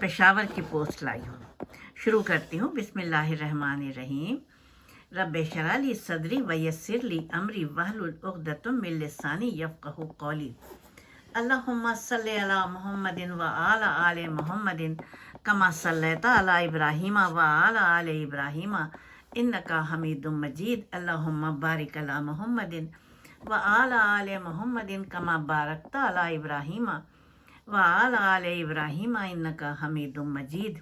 پشاور کی پوسٹ لائی ہوں۔ شروع کرتی ہوں۔ بسم اللہ الرحمن الرحیم۔ رب شرح لی صدری ویسر لی امری وحل العقدۃ من لسانی یفقہ قولی۔ اللہم صلی علی محمد و آل آل محمد کما صلیت علی ابراہیم و آل آل ابراہیم۔ انکا حمید مجید۔ اللہم بارک علی محمد و آل آل محمد کما بارکت علی ابراہیم۔ و آل آل ابراہیم انکا حمید مجید۔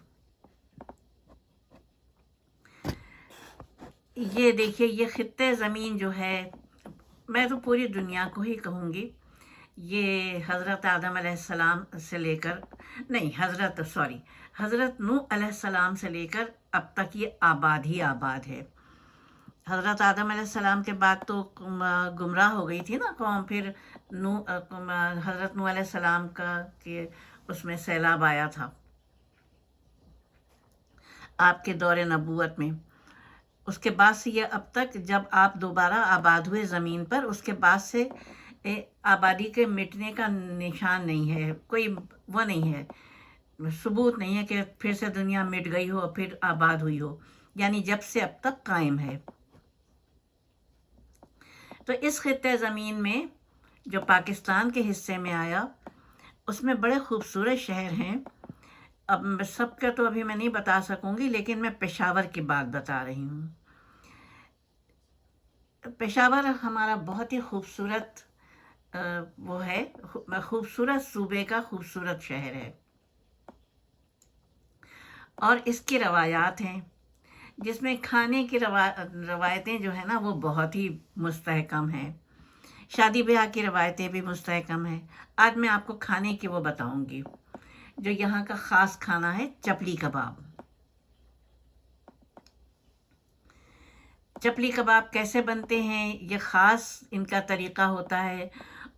یہ دیکھیے، یہ خطے زمین جو ہے، میں تو پوری دنیا کو ہی کہوں گی، یہ حضرت آدم علیہ السلام سے لے کر، نہیں، حضرت، سوری، حضرت نو علیہ السلام سے لے کر اب تک یہ آباد ہی آباد ہے۔ حضرت آدم علیہ السلام کے بعد تو گمراہ ہو گئی تھی نا قوم، پھر نو، حضرت نو علیہ السلام کا کہ اس میں سیلاب آیا تھا۔ آپ کے دور نبوت میں۔ اس کے بعد سے یہ اب تک جب آپ دوبارہ آباد ہوئے زمین پر، اس کے بعد سے آبادی کے مٹنے کا نشان نہیں ہے، کوئی وہ نہیں ہے۔ ثبوت نہیں ہے کہ پھر سے دنیا مٹ گئی ہو، پھر آباد ہوئی ہو۔ یعنی جب سے اب تک قائم ہے۔ تو اس خطے زمین میں جو پاکستان کے حصے میں آیا، اس میں بڑے خوبصورت شہر ہیں۔ اب سب کا تو ابھی میں نہیں بتا سکوں گی، لیکن میں پشاور کی بات بتا رہی ہوں۔ پشاور ہمارا بہت ہی خوبصورت وہ ہے، خوبصورت صوبے کا خوبصورت شہر ہے۔ اور اس کی روایات ہیں، جس میں کھانے کی روایتیں جو ہیں نا، وہ بہت ہی مستحکم ہیں۔ شادی بیاہ کی روایتیں بھی مستحکم ہیں۔ آج میں آپ کو کھانے کی وہ بتاؤں گی۔ جو یہاں کا خاص کھانا ہے، چپلی کباب۔ چپلی کباب کیسے بنتے ہیں؟ یہ خاص ان کا طریقہ ہوتا ہے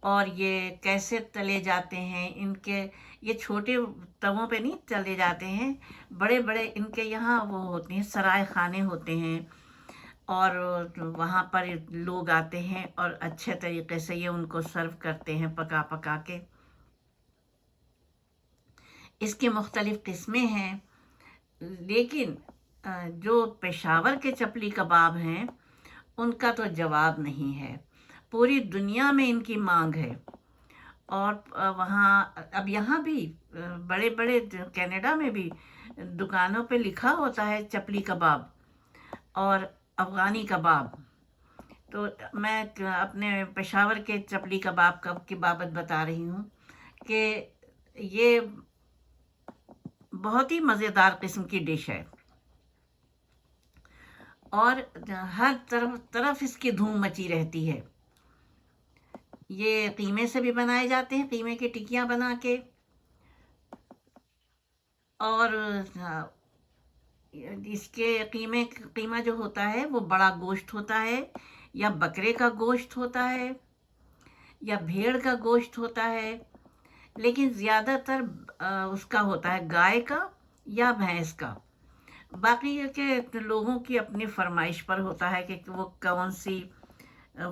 اور یہ کیسے تلے جاتے ہیں؟ ان کے یہ چھوٹے تووں پہ نہیں تلے جاتے ہیں، بڑے بڑے ان کے یہاں وہ ہوتے ہیں، سرائے خانے ہوتے ہیں۔ اور وہاں پر لوگ آتے ہیں اور اچھے طریقے سے یہ ان کو سرو کرتے ہیں پکا پکا کے۔ اس کی مختلف قسمیں ہیں، لیکن جو پشاور کے چپلی کباب ہیں، ان کا تو جواب نہیں ہے۔ پوری دنیا میں ان کی مانگ ہے۔ اور وہاں، اب یہاں بھی بڑے بڑے کینیڈا میں بھی دکانوں پہ لکھا ہوتا ہے چپلی کباب۔ اور افغانی کباب۔ تو میں اپنے پشاور کے چپلی کباب کب کی بابت بتا رہی ہوں کہ یہ بہت ہی مزیدار قسم کی ڈش ہے۔ اور ہر طرف طرف اس کی دھوم مچی رہتی ہے۔ یہ قیمے سے بھی بنائے جاتے ہیں، قیمے کی ٹکیاں بنا کے۔ اور اس کے قیمے، قیمہ جو ہوتا ہے وہ بڑا گوشت ہوتا ہے، یا بکرے کا گوشت ہوتا ہے، یا بھیڑ کا گوشت ہوتا ہے، لیکن زیادہ تر اس کا ہوتا ہے گائے کا یا بھینس کا۔ باقی یہ کہ لوگوں کی اپنی فرمائش پر ہوتا ہے کہ وہ کون سی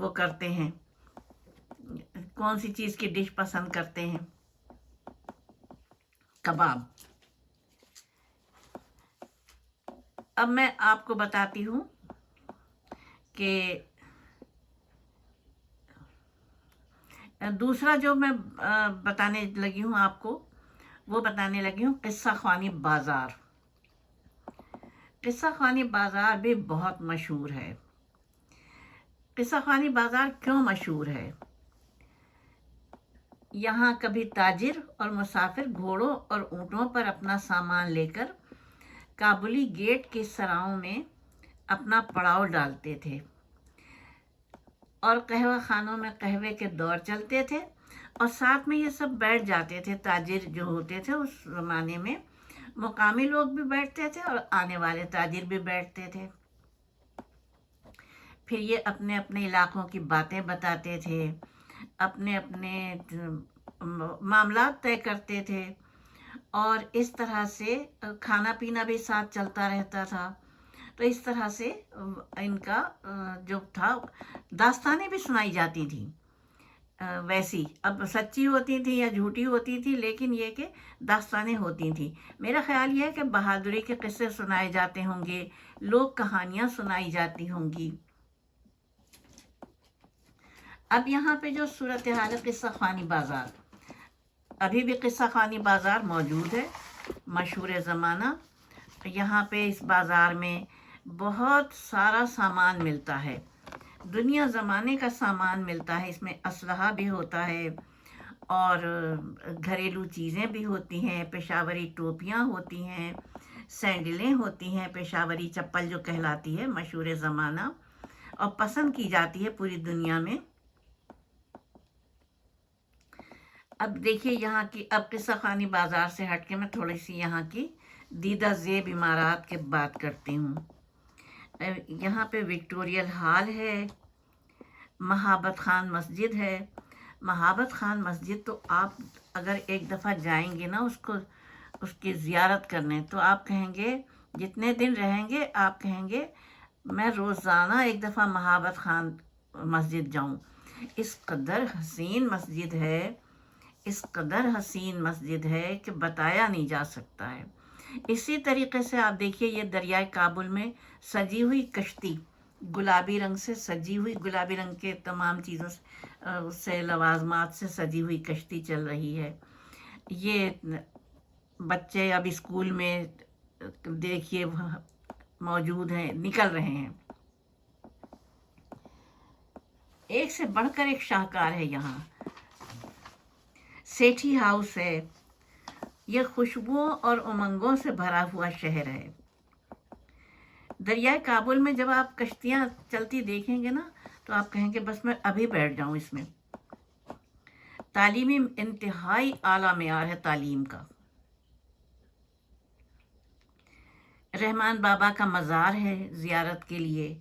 وہ کرتے ہیں، کون سی چیز کی ڈش پسند کرتے ہیں۔ کباب۔ اب میں آپ کو بتاتی ہوں کہ دوسرا جو میں بتانے لگی ہوں آپ کو، وہ بتانے لگی ہوں قصہ خوانی بازار۔ قصہ خوانی بازار بھی بہت مشہور ہے۔ قصہ خوانی بازار کیوں مشہور ہے؟ یہاں کبھی تاجر اور مسافر گھوڑوں اور اونٹوں پر اپنا سامان لے کر کابلی گیٹ کے سراؤں میں اپنا پڑاؤ ڈالتے تھے۔ اور قہوہ خانوں میں قہوے کے دور چلتے تھے۔ اور ساتھ میں یہ سب بیٹھ جاتے تھے، تاجر جو ہوتے تھے اس زمانے میں۔ مقامی لوگ بھی بیٹھتے تھے اور آنے والے تاجر بھی بیٹھتے تھے۔ پھر یہ اپنے اپنے علاقوں کی باتیں بتاتے تھے، اپنے اپنے معاملات طے کرتے تھے۔ اور اس طرح سے کھانا پینا بھی ساتھ چلتا رہتا تھا۔ تو اس طرح سے ان کا جو تھا، داستانیں بھی سنائی جاتی تھیں۔ ویسی۔ اب سچی ہوتی تھیں یا جھوٹی ہوتی تھیں لیکن یہ کہ داستانیں ہوتی تھیں۔ میرا خیال یہ ہے کہ بہادری کے قصے سنائے جاتے ہوں گے لوگ کہانیاں سنائی جاتی ہوں گی۔ اب یہاں پہ جو صورتحال قصہ خوانی بازار۔ ابھی بھی قصہ خوانی بازار موجود ہے، مشہور زمانہ۔ یہاں پہ اس بازار میں بہت سارا سامان ملتا ہے۔ دنیا زمانے کا سامان ملتا ہے، اس میں اسلحہ بھی ہوتا ہے اور گھریلو چیزیں بھی ہوتی ہیں، پشاوری ٹوپیاں ہوتی ہیں، سینڈلیں ہوتی ہیں، پشاوری چپل جو کہلاتی ہے، مشہور زمانہ۔ اور پسند کی جاتی ہے پوری دنیا میں۔ اب دیکھیے یہاں کی، اب قصہ خانی بازار سے ہٹ کے میں تھوڑی سی یہاں کی دیدہ زیب عمارات کے بات کرتی ہوں۔ یہاں پہ وکٹوریل ہال ہے، مہابت خان مسجد ہے۔ مہابت خان مسجد تو آپ اگر ایک دفعہ جائیں گے نا اس کو، اس کی زیارت کرنے، تو آپ کہیں گے، جتنے دن رہیں گے، آپ کہیں گے، میں روزانہ ایک دفعہ مہابت خان مسجد جاؤں۔ اس قدر حسین مسجد ہے۔ اس قدر حسین مسجد ہے کہ بتایا نہیں جا سکتا ہے۔ اسی طریقے سے آپ دیکھیے یہ دریائے کابل میں سجی ہوئی کشتی، گلابی رنگ سے سجی ہوئی، گلابی رنگ کے تمام چیزوں سے سے، لوازمات سے سجی ہوئی کشتی چل رہی ہے۔ یہ بچے اب اسکول میں دیکھیے موجود ہیں، نکل رہے ہیں۔ ایک سے بڑھ کر ایک شاہکار ہے یہاں۔ سیٹھی ہاؤس ہے۔ یہ خوشبوؤں اور امنگوں سے بھرا ہوا شہر ہے۔ دریائے کابل میں جب آپ کشتیاں چلتی دیکھیں گے نا، تو آپ کہیں گے بس میں ابھی بیٹھ جاؤں اس میں۔ تعلیمی انتہائی اعلیٰ معیار ہے تعلیم کا۔ رحمان بابا کا مزار ہے زیارت کے لیے۔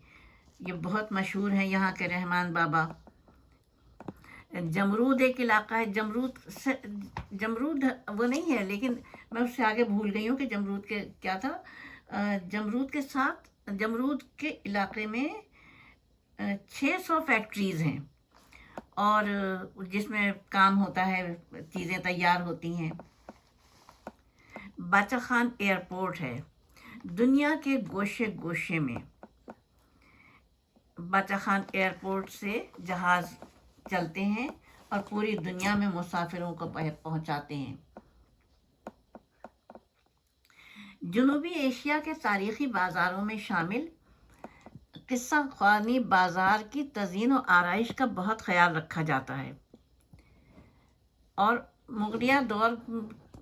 یہ بہت مشہور ہیں یہاں کے رحمان بابا۔ جمرود ایک علاقہ ہے، جمرود سے، جمرود وہ نہیں ہے، لیکن میں اس سے آگے بھول گئی ہوں کہ جمرود کے کیا تھا۔ جمرود کے ساتھ، جمرود کے علاقے میں چھ سو فیکٹریز ہیں۔ اور جس میں کام ہوتا ہے، چیزیں تیار ہوتی ہیں۔ باچا خان ایئرپورٹ ہے۔ دنیا کے گوشے گوشے میں۔ باچا خان ایئرپورٹ سے جہاز چلتے ہیں اور پوری دنیا میں مسافروں کو پہنچاتے ہیں۔ جنوبی ایشیا کے تاریخی بازاروں میں شامل قصہ خوانی بازار کی تزئین و آرائش کا بہت خیال رکھا جاتا ہے۔ اور مغلیہ دور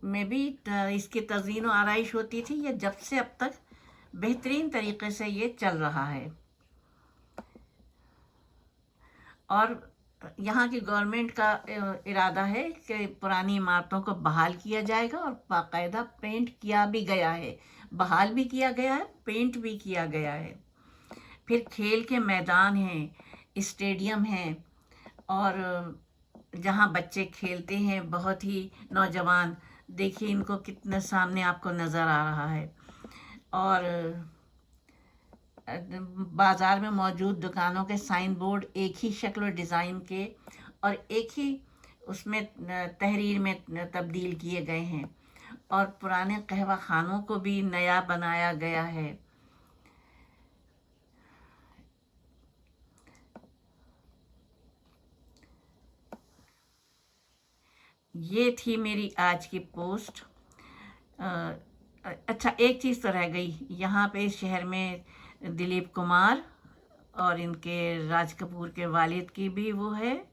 میں بھی اس کی تزئین و آرائش ہوتی تھی، یہ جب سے اب تک بہترین طریقے سے یہ چل رہا ہے۔ اور یہاں کی گورنمنٹ کا ارادہ ہے کہ پرانی عمارتوں کو بحال کیا جائے گا اور باقاعدہ پینٹ کیا بھی گیا ہے۔ بحال بھی کیا گیا ہے پینٹ بھی کیا گیا ہے۔ پھر کھیل کے میدان ہیں اسٹیڈیم ہیں اور جہاں بچے کھیلتے ہیں، بہت ہی نوجوان۔ دیکھیے ان کو کتنے سامنے آپ کو نظر آ رہا ہے۔ اور بازار میں موجود دکانوں کے سائن بورڈ ایک ہی شکل و ڈیزائن کے اور ایک ہی اس میں تحریر میں تبدیل کیے گئے ہیں اور پرانے قہوہ خانوں کو بھی نیا بنایا گیا ہے۔ یہ تھی میری آج کی پوسٹ۔ اچھا ایک چیز تو رہ گئی۔ یہاں پہ اس شہر میں دلیپ کمار اور ان کے راج کپور کے والد کی بھی وہ ہے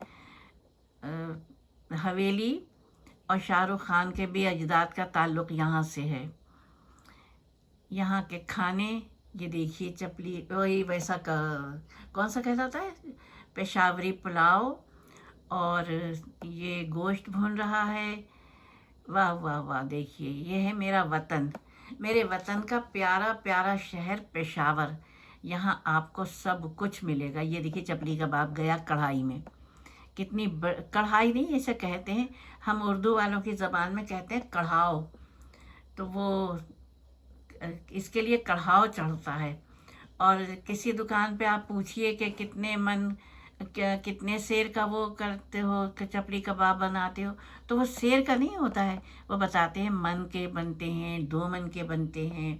حویلی اور شاہ رخ خان کے بھی اجداد کا تعلق یہاں سے ہے۔ یہاں کے کھانے، یہ دیکھیے چپلی، وہی ویسا کا، کون سا کہلاتا ہے؟ پشاوری پلاؤ اور یہ گوشت بھون رہا ہے۔ واہ واہ واہ، دیکھیے، یہ ہے میرا وطن۔ میرے وطن کا پیارا پیارا شہر پشاور۔ یہاں آپ کو سب کچھ ملے گا۔ یہ دیکھیے چپلی کا باپ گیا کڑھائی میں۔ کتنی بڑ کڑھائی نہیں ایسے کہتے ہیں۔ ہم اردو والوں کی زبان میں کہتے ہیں کڑھاؤ۔ تو وہ، اس کے لیے کڑھاؤ چڑھتا ہے۔ اور کسی دکان پہ آپ پوچھئے کہ کتنے من کتنے سیر کا وہ کرتے ہو کہ چپڑی کباب بناتے ہو، تو وہ سیر کا نہیں ہوتا ہے۔ وہ بتاتے ہیں، من کے بنتے ہیں دو من کے بنتے ہیں۔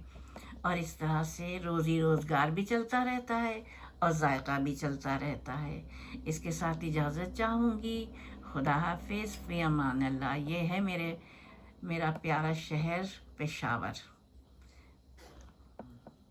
اور اس طرح سے روزی روزگار بھی چلتا رہتا ہے اور ذائقہ بھی چلتا رہتا ہے۔ اس کے ساتھ اجازت چاہوں گی۔ خدا حافظ، فی امان اللہ، یہ ہے میرے، میرا پیارا شہر پشاور۔